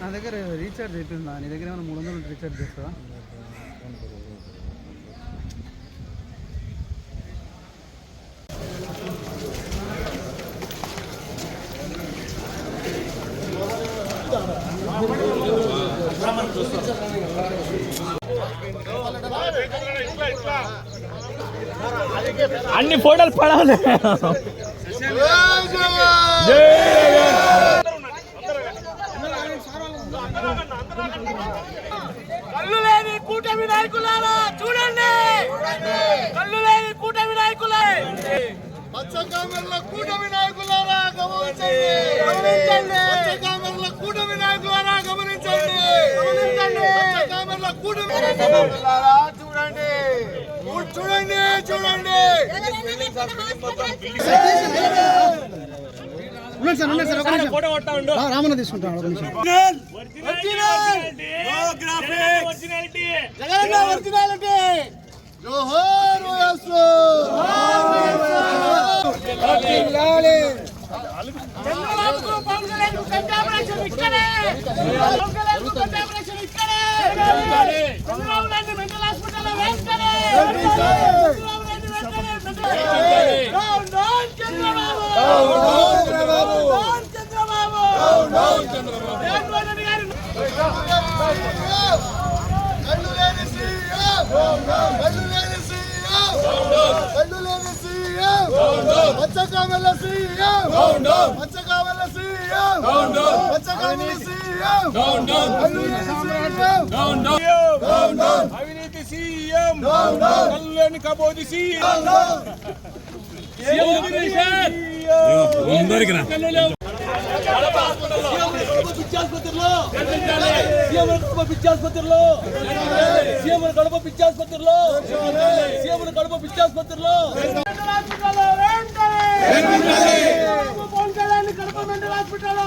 నా దగ్గర రీఛార్జ్ అయిపోయిందా నీ దగ్గర ఏమైనా మూడు వందలు రీఛార్జ్ చేస్తావా? అన్ని ఫోటోలు పడాలి కళ్ళు లేని కూటమి నాయకులారా చూడండి! కళ్ళు లేని కూటమి నాయకులే! మత్స్యకారుల కూటమి నాయకులారా గమనించండి! గమనించండి. మత్స్యకారుల కూటమి నాయకులారా గమనించండి! గమనించండి. మత్స్యకారుల కూటమి నాయకులారా చూడండి! చూడండి! చూడండి! సార్ ఉన్నాడు సార్ ఒక నిమిషం. రామన్న తీసుకుంటాను ఒక నిమిషం. జగన్ అవినీతి సీఎం కల్లోని కబోది సీఎం పిచ్చాసుపత్రిలో సీఎం కడప పిచ్చాసుపత్రిలో సీఎం కడప పిచ్చాసుపత్రిలో సీఎం కడప పిచ్చాసుపత్రిలో పవన్ కళ్యాణ్ కడప మెంటల్ హాస్పిటల్